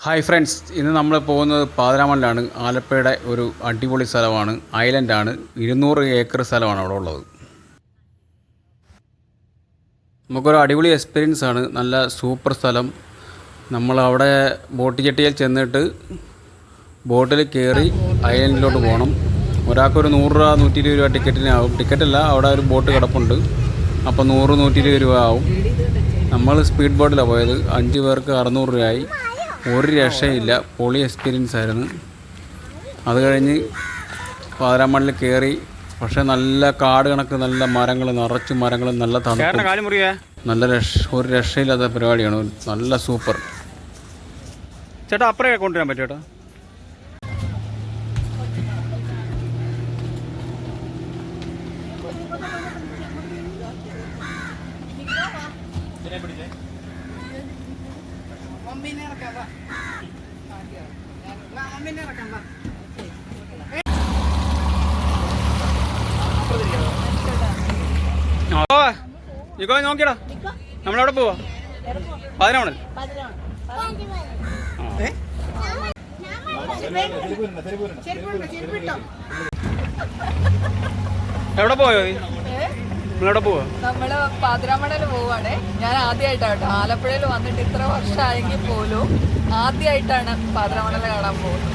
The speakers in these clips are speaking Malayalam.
ഹായ് ഫ്രണ്ട്സ് ഇന്ന് നമ്മൾ പോകുന്നത് പാതിരാമണിലാണ്. ആലപ്പുഴയുടെ ഒരു അടിപൊളി സ്ഥലമാണ്. ഐലൻഡാണ് ഇരുന്നൂറ് ഏക്കർ സ്ഥലമാണ് അവിടെ ഉള്ളത്. നമുക്കൊരു അടിപൊളി എക്സ്പീരിയൻസ് ആണ്. നല്ല സൂപ്പർ സ്ഥലം. നമ്മൾ അവിടെ ബോട്ട് ചെട്ടിയിൽ ചെന്നിട്ട് ബോട്ടിൽ കയറി ഐലൻഡിലോട്ട് പോകണം. ഒരാൾക്കൊരു നൂറ് രൂപ നൂറ്റി ഇരുപത് രൂപ ടിക്കറ്റിനാവും ടിക്കറ്റല്ല അവിടെ ഒരു ബോട്ട് കിടപ്പുണ്ട്. അപ്പോൾ നൂറ് നൂറ്റി ഇരുപത് രൂപ ആവും. നമ്മൾ സ്പീഡ് ബോട്ടിലാണ് പോയത്. അഞ്ച് പേർക്ക് അറുന്നൂറ് രൂപയായി. ഒരു രക്ഷയില്ല. പൊളി എക്സ്പീരിയൻസ് ആയിരുന്നു. അത് കഴിഞ്ഞ് പാതിരാമണിൽ കയറി പക്ഷെ നല്ല കാട് കണക്ക് നല്ല മരങ്ങൾ നിറച്ച് മരങ്ങൾ നല്ല തണുപ്പ്. നല്ല രക്ഷ ഒരു രക്ഷയില്ലാത്ത പരിപാടിയാണ്. നല്ല സൂപ്പർ. ചേട്ടാ അപ്പുറേ കൊണ്ടുവരാൻ പറ്റും ചേട്ടാ? നിക്കോ നോക്കിയടാ. നമ്മളവിടെ പോവാ? പതിനാവണല്ലേ എവിടെ പോയോ നീ? നിങ്ങളെവിടെ പോവാ? നമ്മൾ പാതിരാമണയിൽ പോവാണ്. ഞാൻ ആദ്യമായിട്ടാ കേട്ടോ. ആലപ്പുഴയിൽ വന്നിട്ട് ഇത്ര വർഷമായെങ്കിൽ പോലും ആദ്യമായിട്ടാണ് പാതിരാമണൽ കാണാൻ പോകുന്നത്.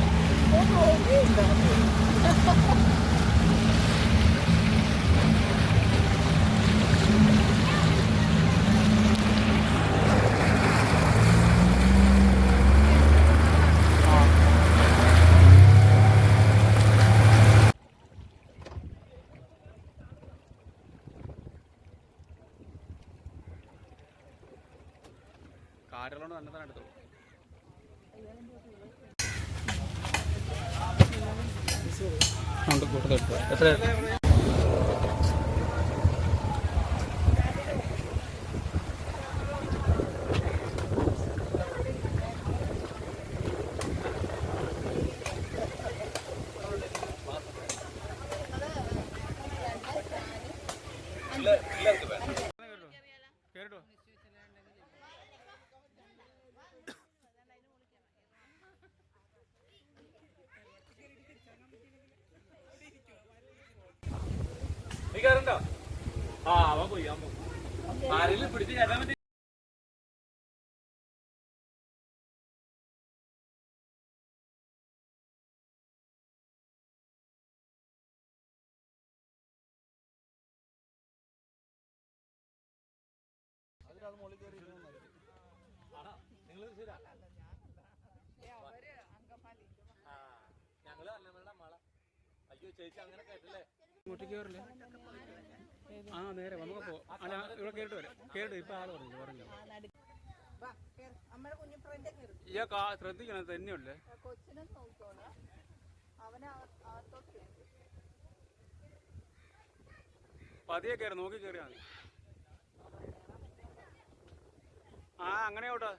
കാറുകളോട് നല്ല തന്നെ എടുത്തു എത്ര കേട്ടോ നീ കയറണ്ടോ ആ അവൻ പോയി അവൻ പോയി. ആരെങ്കിലും പിടിച്ച് കയറ്റാൻ പറ്റി ഇങ്ങോട്ട് കയറില്ലേ ആ നേരെ നമുക്ക് പോ. അല്ല ഇവിടെ കേട്ട് വരാം. കേട്ട് ഇപ്പൊ ആൾ പറഞ്ഞു പറഞ്ഞു. ഈ കാ ശ്രദ്ധിക്കണം തന്നെയല്ലേ അവനെ പതിയെ കയറി നോക്കി കയറിയാ ആ അങ്ങനെ ഓട്ടാ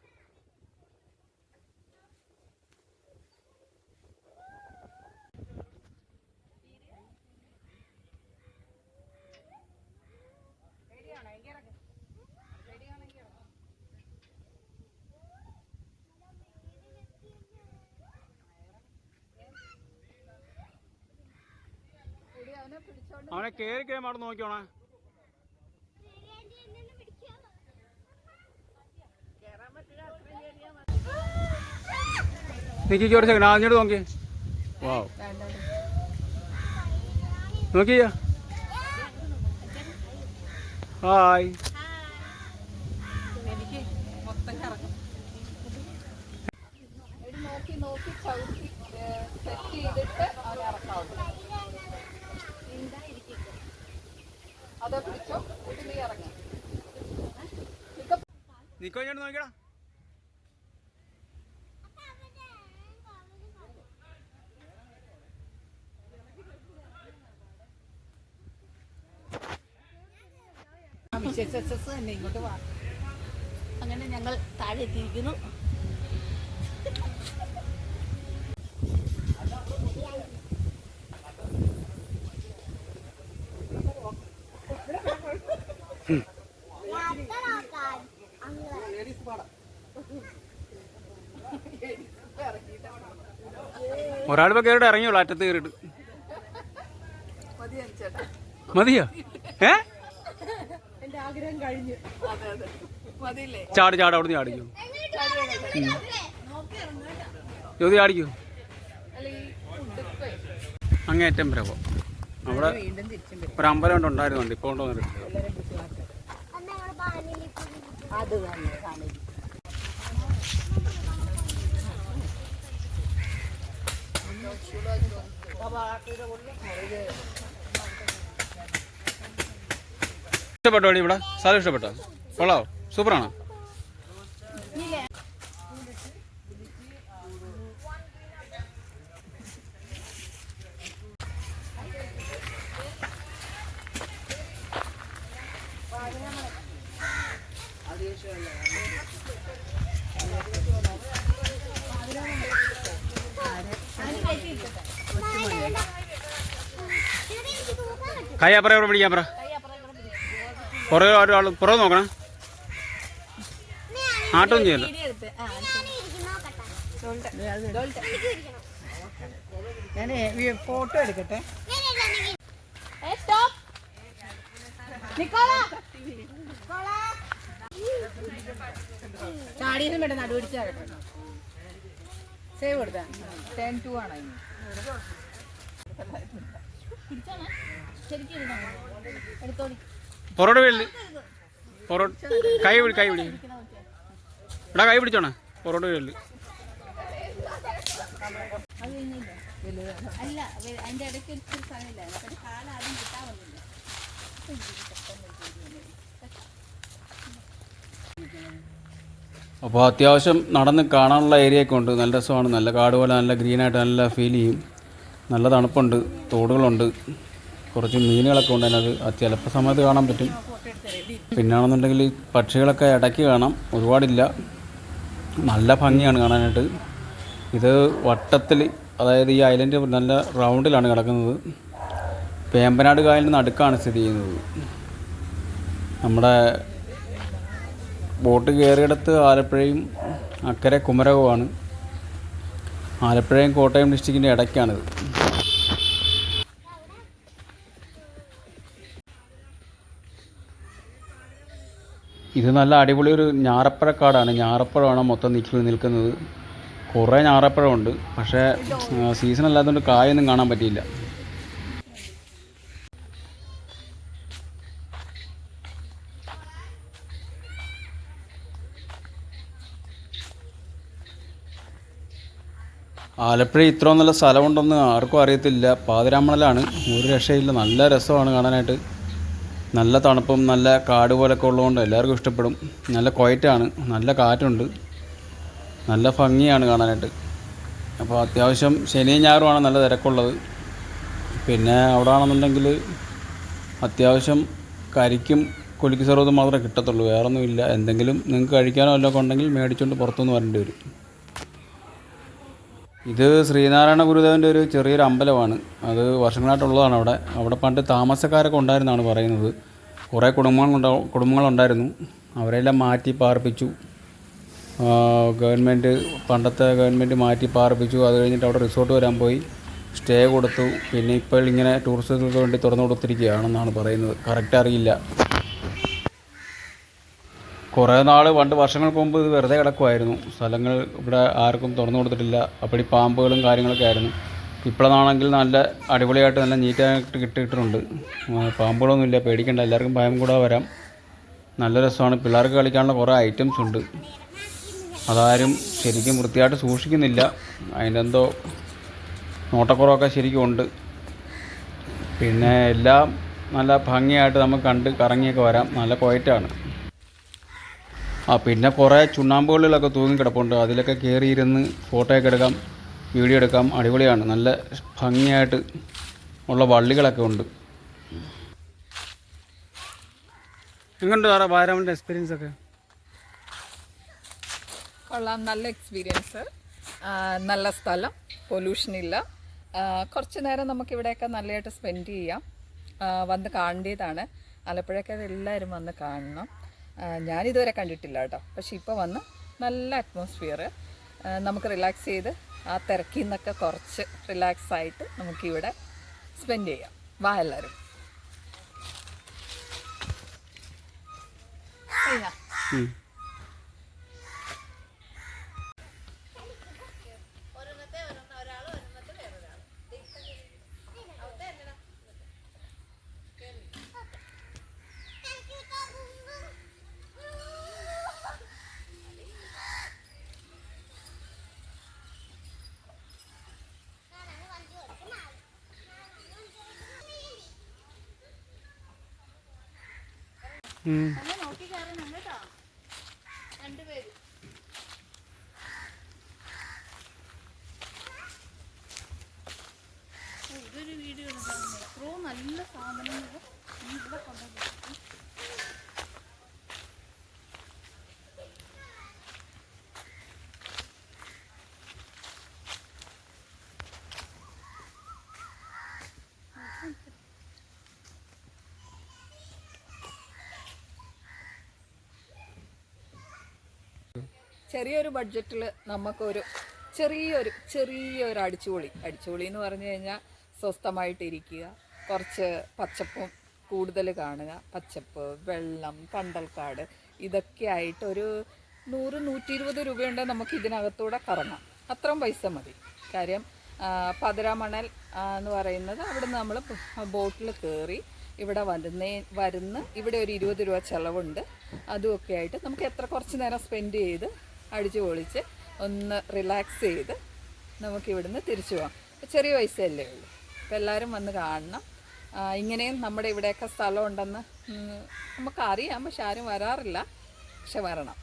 അവനെ കയറി കഴിയുമ്പോൾ അവിടെ നോക്കിയോണേ നിക്കി ഒരു സെക്കൻഡ് ആഞ്ഞോട് നോക്കി. വാവ് നോക്കിയ. ഹായ് എനിക്ക് മൊത്തം കറങ്ങും എടി നോക്കി നോക്കി ചവിട്ടി സെറ്റ് ചെയ്തിട്ട് അവനെ ഇറക്കാവുള്ളൂ അതെ പിടിച്ചോ എന്നിട്ട് നീ ഇറങ്ങി നിക്കോ ഞാൻ നോക്കിയടാ വിശേഷസ് തന്നെ ഇങ്ങോട്ട് വാ. അങ്ങനെ ഞങ്ങൾ താഴെ എത്തിയിരിക്കുന്നു ലേഡീസ് പാടാം ഒരാളിപ്പോൾ കേറിട്ട് ഇറങ്ങിയുള്ളൂ അറ്റത്ത് കയറിയിട്ട് മതിയോ? ഏ? അതെ അതെ ചാടി ചാടി അവിടുന്ന് ചാടിക്കോ. ജ്യോതി ചാടിക്കോ? അങ്ങേറ്റം വരെ അവിടെ ഒരു അമ്പലം കൊണ്ട് ഉണ്ടായിരുന്നുണ്ട് ഇപ്പോൾ കൊണ്ട് വന്നിട്ട് ഇഷ്ടപ്പെട്ടോ എടി ഇവിടെ സ്ഥലം ഇഷ്ടപ്പെട്ടോ കൊള്ളാവോ സൂപ്പറാണോ കൈ അപ്പുറം ഇവിടെ പിടിക്കാൻ പറ? പുറകെ ഒരാൾ പുറകെ നോക്കണം. ആട്ടം ചെയ്യല്ല ഞാൻ ഫോട്ടോ എടുക്കട്ടെ. ചാടിയതും വേണ്ട നടുപിടിച്ചാകട്ടെ സേവ് കൊടുത്താ. ടെൻ ടു ആണ് ഇനി? പുറകോട്ട് വീട്ടിൽ പുറകോട്ട് കൈ പിടി കൈ പിടി. ഇവിടെ കൈ പിടിച്ചോണേ. പൊറോട് വീട്ടിൽ അല്ല വെ- അതിന്റെ ഇടയ്ക്ക് ഒരു സ്ഥലമില്ല കിട്ടാൻ വന്നില്ല. അപ്പോൾ അത്യാവശ്യം നടന്ന് കാണാനുള്ള ഏരിയ ഒക്കെ ഉണ്ട്. നല്ല രസമാണ്. നല്ല കാട് പോലെ നല്ല ഗ്രീനായിട്ട് നല്ല ഫീൽ ചെയ്യും. നല്ല തണുപ്പുണ്ട് തോടുകളുണ്ട്. കുറച്ച് മീനുകളൊക്കെ ഉണ്ട് അതിനകത്ത്. അത് ചിലപ്പോൾ സമയത്ത് കാണാൻ പറ്റും. പിന്നാണെന്നുണ്ടെങ്കിൽ പക്ഷികളൊക്കെ ഇടയ്ക്ക് കാണാം. ഒരുപാടില്ല. നല്ല ഭംഗിയാണ് കാണാനായിട്ട്. ഇത് വട്ടത്തിൽ അതായത് ഈ ഐലൻഡ് നല്ല റൗണ്ടിലാണ് കിടക്കുന്നത്. വേമ്പനാട് കായലിന് നടുക്കാണ് സ്ഥിതി ചെയ്യുന്നത്. നമ്മുടെ ബോട്ട് കയറിയിടത്ത് ആലപ്പുഴയും അക്കരെ കുമരകവുമാണ്. ആലപ്പുഴയും കോട്ടയം ഡിസ്ട്രിക്റ്റിന്റെ ഇടയ്ക്കാണിത്. ഇത് നല്ല അടിപൊളി ഒരു ഞാറപ്പഴക്കാടാണ്. ഞാറപ്പഴമാണ് മൊത്തം നിൽക്കുന്നത് നിൽക്കുന്നത്. കുറേ ഞാറപ്പഴമുണ്ട്. പക്ഷേ സീസൺ അല്ലാത്തതുകൊണ്ട് കായൊന്നും കാണാൻ പറ്റിയില്ല. ആലപ്പുഴ ഇത്രയും നല്ല സ്ഥലമുണ്ടെന്ന് ആർക്കും അറിയത്തില്ല. പാതിരാമണലാണ്. ഒരു രക്ഷയില്ല. നല്ല രസമാണ് കാണാനായിട്ട്. നല്ല തണുപ്പും നല്ല കാട് പോലൊക്കെ ഉള്ളതുകൊണ്ട് എല്ലാവർക്കും ഇഷ്ടപ്പെടും. നല്ല കൊയറ്റാണ് നല്ല കാറ്റുണ്ട്. നല്ല ഭംഗിയാണ് കാണാനായിട്ട്. അപ്പോൾ അത്യാവശ്യം ശനിയും ഞായറുമാണ് നല്ല തിരക്കുള്ളത്. പിന്നെ അവിടെ ആണെന്നുണ്ടെങ്കിൽ അത്യാവശ്യം കരിക്കും കുലുക്കി സർവതും മാത്രമേ കിട്ടത്തുള്ളൂ. വേറൊന്നുമില്ല. എന്തെങ്കിലും നിങ്ങൾക്ക് കഴിക്കാനോ വല്ലതൊക്കെ ഉണ്ടെങ്കിൽ മേടിച്ചുകൊണ്ട് പുറത്തുനിന്ന് വരേണ്ടി വരും. ഇത് ശ്രീനാരായണ ഗുരുദേവന്റെ ഒരു ചെറിയൊരു അമ്പലമാണ്. അത് വർഷങ്ങളായിട്ടുള്ളതാണ് അവിടെ. അവിടെ പണ്ട് താമസക്കാരൊക്കെ ഉണ്ടായിരുന്നാണ് പറയുന്നത്. കുറേ കുടുംബങ്ങളുണ്ടാ കുടുംബങ്ങളുണ്ടായിരുന്നു അവരെല്ലാം മാറ്റി പാർപ്പിച്ചു. ഗവൺമെന്റ് പണ്ടത്തെ ഗവൺമെന്റ് മാറ്റി പാർപ്പിച്ചു. അത് കഴിഞ്ഞിട്ട് അവിടെ റിസോർട്ട് വരാൻ പോയി. സ്റ്റേ കൊടുത്തു. പിന്നെ ഇപ്പോൾ ഇങ്ങനെ ടൂറിസ്റ്റുകൾക്ക് വേണ്ടി തുറന്നു കൊടുത്തിരിക്കുകയാണെന്നാണ് പറയുന്നത്. കറക്റ്റ് അറിയില്ല. കുറേ നാൾ പണ്ട് വർഷങ്ങൾക്ക് മുമ്പ് ഇത് വെറുതെ കിടക്കുമായിരുന്നു സ്ഥലങ്ങൾ ഇവിടെ ആർക്കും തുറന്നു കൊടുത്തിട്ടില്ല. അപ്പടി പാമ്പുകളും കാര്യങ്ങളൊക്കെ ആയിരുന്നു. ഇപ്പോഴാണെങ്കിൽ നല്ല അടിപൊളിയായിട്ട് നല്ല നീറ്റായിട്ട് കിട്ടിയിട്ടുണ്ട്. പാമ്പുകളൊന്നുമില്ല പേടിക്കേണ്ട. എല്ലാവർക്കും ഭയം കൂടെ വരാം. നല്ല രസമാണ്. പിള്ളേർക്ക് കളിക്കാനുള്ള കുറേ ഐറ്റംസ് ഉണ്ട്. അതാരും ശരിക്കും വൃത്തിയായിട്ട് സൂക്ഷിക്കുന്നില്ല. അതിന്റെ എന്തോ നോട്ടക്കുറവൊക്കെ ശരിക്കും ഉണ്ട്. പിന്നെ എല്ലാം നല്ല ഭംഗിയായിട്ട് നമുക്ക് കണ്ട് കറങ്ങിയൊക്കെ വരാം. നല്ല ക്വയറ്റാണ് ആ പിന്നെ കുറേ ചുണ്ണാമ്പുകളിലൊക്കെ തൂങ്ങി കിടപ്പുണ്ട്. അതിലൊക്കെ കയറിയിരുന്ന് ഫോട്ടോയൊക്കെ എടുക്കാം വീഡിയോ എടുക്കാം. അടിപൊളിയാണ്. നല്ല ഭംഗിയായിട്ട് ഉള്ള വള്ളികളൊക്കെ ഉണ്ട്. എങ്ങനെയുണ്ട് സാറേ ബാരാമണിന്റെ എക്സ്പീരിയൻസ് ഒക്കെ? കൊള്ളാം. നല്ല എക്സ്പീരിയൻസ് നല്ല സ്ഥലം. പൊല്യൂഷൻ ഇല്ല. കുറച്ച് നേരം നമുക്ക് ഇവിടെയൊക്കെ നല്ലതായിട്ട് സ്പെൻഡ് ചെയ്യാം. വന്ന് കാണേണ്ടതാണ്. ആലപ്പുഴയൊക്കെ എല്ലാവരും വന്ന് കാണണം. ഞാനിതുവരെ കണ്ടിട്ടില്ല കേട്ടോ. പക്ഷെ ഇപ്പോൾ വന്ന് നല്ല അറ്റ്മോസ്ഫിയർ നമുക്ക് റിലാക്സ് ചെയ്ത് ആ തിരക്കിൽ നിന്നൊക്കെ കുറച്ച് റിലാക്സ് ആയിട്ട് നമുക്കിവിടെ സ്പെൻഡ് ചെയ്യാം. വാ എല്ലാവരും. കഴിഞ്ഞാ? ഇതൊരു വീഡിയോ നല്ല സാധനങ്ങൾ ഇവിടെ കൊണ്ടുവന്നു ചെറിയൊരു ബഡ്ജറ്റിൽ നമുക്കൊരു ചെറിയൊരു ചെറിയൊരു അടിച്ചുപൊളി. അടിച്ചുപൊളി എന്ന് പറഞ്ഞു കഴിഞ്ഞാൽ സ്വസ്ഥമായിട്ടിരിക്കുക കുറച്ച് പച്ചപ്പും കൂടുതൽ കാണുക. പച്ചപ്പ് വെള്ളം കണ്ടൽക്കാട് ഇതൊക്കെ ആയിട്ട് ഒരു നൂറ് നൂറ്റി ഇരുപത് രൂപയുണ്ടെങ്കിൽ നമുക്ക് ഇതിനകത്തൂടെ കറങ്ങാം. അത്രയും പൈസ മതി. കാര്യം പതിരാമണൽ എന്ന് പറയുന്നത് അവിടെ നമ്മൾ ബോട്ടിൽ കയറി ഇവിടെ വരുന്നേ വരുന്ന് ഇവിടെ ഒരു ഇരുപത് രൂപ ചിലവുണ്ട്. അതുമൊക്കെ ആയിട്ട് നമുക്ക് എത്ര കുറച്ച് നേരം സ്പെൻഡ് ചെയ്ത് അടിച്ചു പൊളിച്ച് ഒന്ന് റിലാക്സ് ചെയ്ത് നമുക്ക് ഇവിടുന്ന് തിരിച്ചു പോകാം. ചെറിയ പൈസയല്ലേ ഉള്ളൂ. അപ്പോൾ എല്ലാവരും വന്ന് കാണണം. ഇങ്ങനെയും നമ്മുടെ ഇവിടെയൊക്കെ സ്ഥലം ഉണ്ടെന്ന് നമുക്കറിയാം. പക്ഷെ ആരും വരാറില്ല. പക്ഷെ വരണം.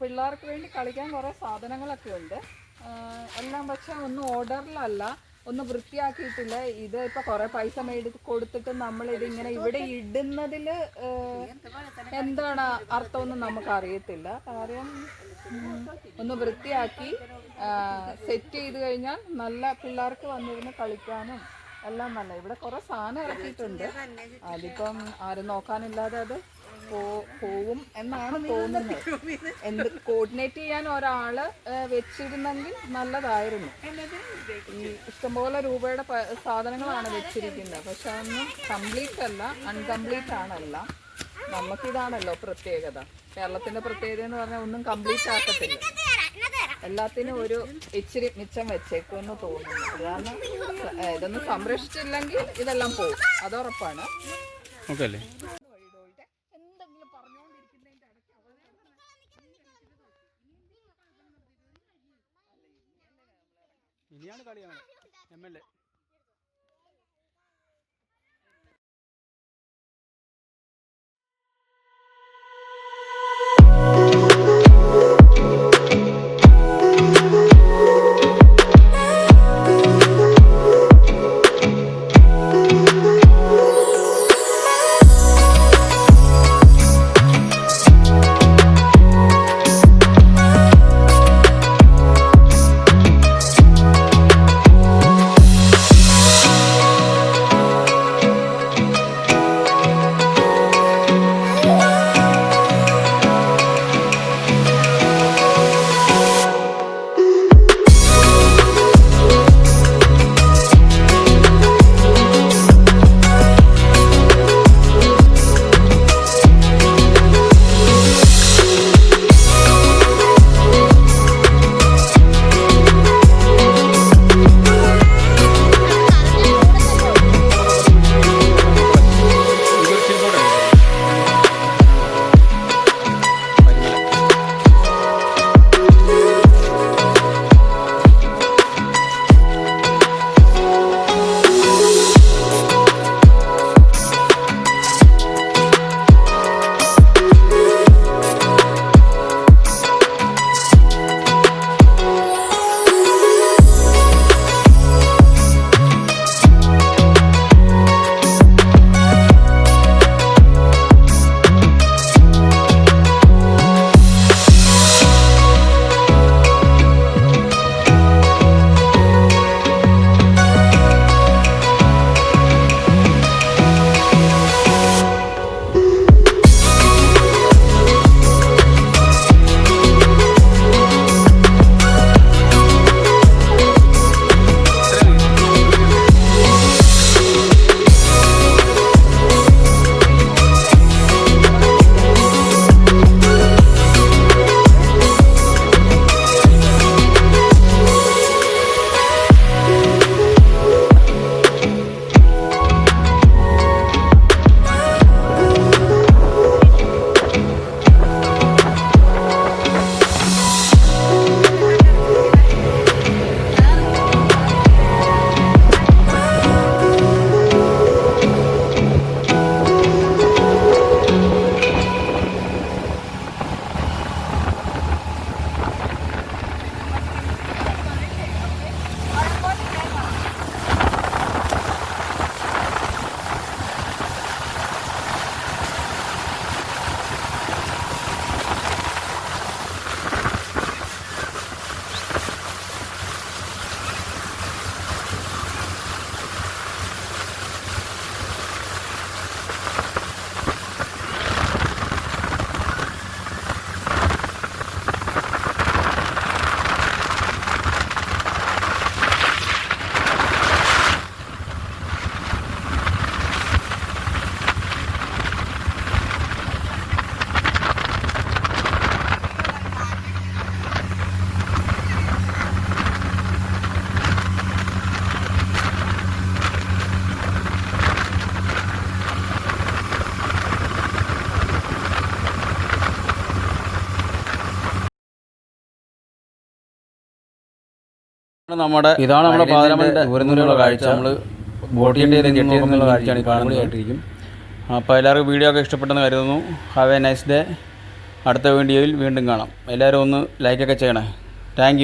പിള്ളേർക്ക് വേണ്ടി കളിക്കാൻ കുറേ സാധനങ്ങളൊക്കെ ഉണ്ട്. എല്ലാം പക്ഷെ ഒന്നും ഓർഡറിലല്ല ഒന്നും വൃത്തിയാക്കിയിട്ടില്ല. ഇത് ഇപ്പൊ കുറെ പൈസ മേടി കൊടുത്തിട്ട് നമ്മൾ ഇതിങ്ങനെ ഇവിടെ ഇടുന്നതിൽ എന്താണ് അർത്ഥമൊന്നും നമുക്ക് അറിയത്തില്ല കാര്യം ഒന്ന് വൃത്തിയാക്കി സെറ്റ് ചെയ്ത് കഴിഞ്ഞാൽ നല്ല പിള്ളേർക്ക് വന്നിരുന്ന് കളിക്കാനും എല്ലാം നല്ല. ഇവിടെ കുറെ സാധനം ഇറക്കിയിട്ടുണ്ട്. അതിപ്പം ആരും നോക്കാനില്ലാതെ അത് പോവും എന്നാണ് തോന്നുന്നത്. എന്ത് കോർഡിനേറ്റ് ചെയ്യാൻ ഒരാൾ വെച്ചിരുന്നെങ്കിൽ നല്ലതായിരുന്നു. ഈ ഇഷ്ടംപോലെ രൂപയുടെ സാധനങ്ങളാണ് വെച്ചിരിക്കുന്നത്. പക്ഷെ അതൊന്നും കംപ്ലീറ്റ് അല്ല അൺകംപ്ലീറ്റ് ആണല്ല. നമുക്കിതാണല്ലോ പ്രത്യേകത. കേരളത്തിന്റെ പ്രത്യേകത എന്ന് പറഞ്ഞാൽ ഒന്നും കംപ്ലീറ്റ് ആക്കത്തില്ല. എല്ലാത്തിനും ഒരു ഇച്ചിരി മിച്ചം വെച്ചേക്കുമെന്ന് തോന്നുന്നു. കാരണം ഇതൊന്നും സംരക്ഷിച്ചില്ലെങ്കിൽ ഇതെല്ലാം പോകും അതുറപ്പാണ് ഓക്കെ അല്ലേ എന്തെങ്കിലും പറഞ്ഞുകൊണ്ടിരിക്കുന്നതിന്റെ ഇടയ്ക്ക് ഇനിയാണ് കളിയാണ്. എം എൽ എ നമ്മുടെ ഇതാണ് നമ്മുടെ ദൂരന്നുള്ള കാഴ്ച. നമ്മൾ ബോട്ടിന്റെ ചെട്ടിയിൽ ചെട്ടിയെന്നുള്ള കാഴ്ചയാണ് കാണുന്നത്. കേട്ടിരിക്കും അപ്പോൾ എല്ലാവർക്കും വീഡിയോ ഒക്കെ ഇഷ്ടപ്പെട്ടെന്ന് കരുതുന്നു. ഹാവ് എ നൈസ് ഡേ അടുത്ത വീഡിയോയിൽ വീണ്ടും കാണാം. എല്ലാവരും ഒന്ന് ലൈക്കൊക്കെ ചെയ്യണേ. താങ്ക്